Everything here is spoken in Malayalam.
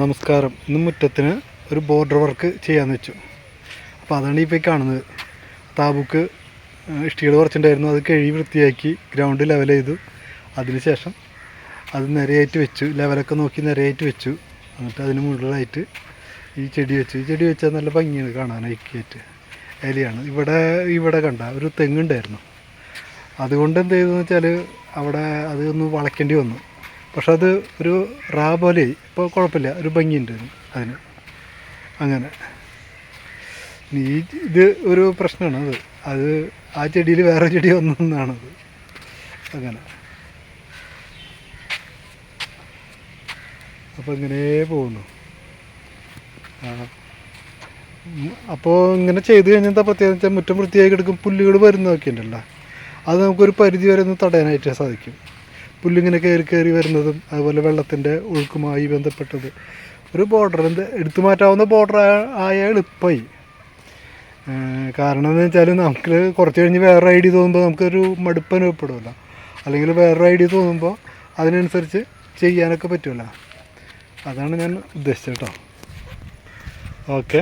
നമസ്കാരം. ഇന്ന് മുറ്റത്തിന് ഒരു ബോർഡർ വർക്ക് ചെയ്യാന്ന് വെച്ചു. അപ്പോൾ അതാണ് ഇപ്പോൾ കാണുന്നത്. താബുക്ക് ഇഷ്ടികൾ കുറച്ചുണ്ടായിരുന്നു അത് കഴുകി വൃത്തിയാക്കി ഗ്രൗണ്ട് ലെവൽ ചെയ്തു. അതിനുശേഷം അത് നിരയായിട്ട് വെച്ചു. ലെവലൊക്കെ നോക്കി നിരയായിട്ട് വെച്ചു. എന്നിട്ട് അതിന് മുകളിലായിട്ട് ഈ ചെടി വെച്ചു. ഈ ചെടി വെച്ചാൽ നല്ല ഭംഗിയാണ് കാണാൻ ഐക്യായിട്ട്. ഇലയാണ് ഇവിടെ ഇവിടെ കണ്ട ഒരു തെങ്ങുണ്ടായിരുന്നു അതുകൊണ്ട് എന്ത് ചെയ്തെന്ന് വെച്ചാൽ അവിടെ അത് ഒന്ന് വളയ്ക്കേണ്ടി വന്നു. പക്ഷെ അത് ഒരു റാ പോലെ ഇപ്പോൾ കുഴപ്പമില്ല ഒരു ഭംഗിയുണ്ട് അതിന് അങ്ങനെ. ഈ ഇത് ഒരു പ്രശ്നമാണ് അത്. അത് ആ ചെടിയിൽ വേറെ ചെടി വന്നതെന്നാണത് അങ്ങനെ. അപ്പോൾ ഇങ്ങനെ പോകുന്നു. അപ്പോൾ ഇങ്ങനെ ചെയ്ത് കഴിഞ്ഞാൽ പ്രത്യേകം വെച്ചാൽ മുറ്റം വൃത്തിയായി കിടക്കും പുല്ലുകൾ വരുന്നതൊക്കെ ഉണ്ടല്ലോ. അത് നമുക്കൊരു പരിധി വരെ ഒന്ന് തടയാനായിട്ട് സാധിക്കും. പുല്ലിങ്ങനെ കയറി കയറി വരുന്നതും അതുപോലെ വെള്ളത്തിന്റെ ഒഴുക്കുമായി ബന്ധപ്പെട്ടത്. ഒരു ബോർഡർ എന്ത് എടുത്തു മാറ്റാവുന്ന ബോർഡർ ആയ എളുപ്പമായി കാരണം എന്ന് വെച്ചാൽ നമുക്ക് കുറച്ച് കഴിഞ്ഞ് വേറെ ഐ ഡി തോന്നുമ്പോൾ നമുക്കൊരു മടുപ്പ് അനുഭവപ്പെടുമല്ലോ അല്ലെങ്കിൽ വേറെ ഐ ഡി തോന്നുമ്പോൾ അതിനനുസരിച്ച് ചെയ്യാനൊക്കെ പറ്റുമല്ലോ അതാണ് ഞാൻ ഉദ്ദേശിച്ചത് കേട്ടോ. ഓക്കെ.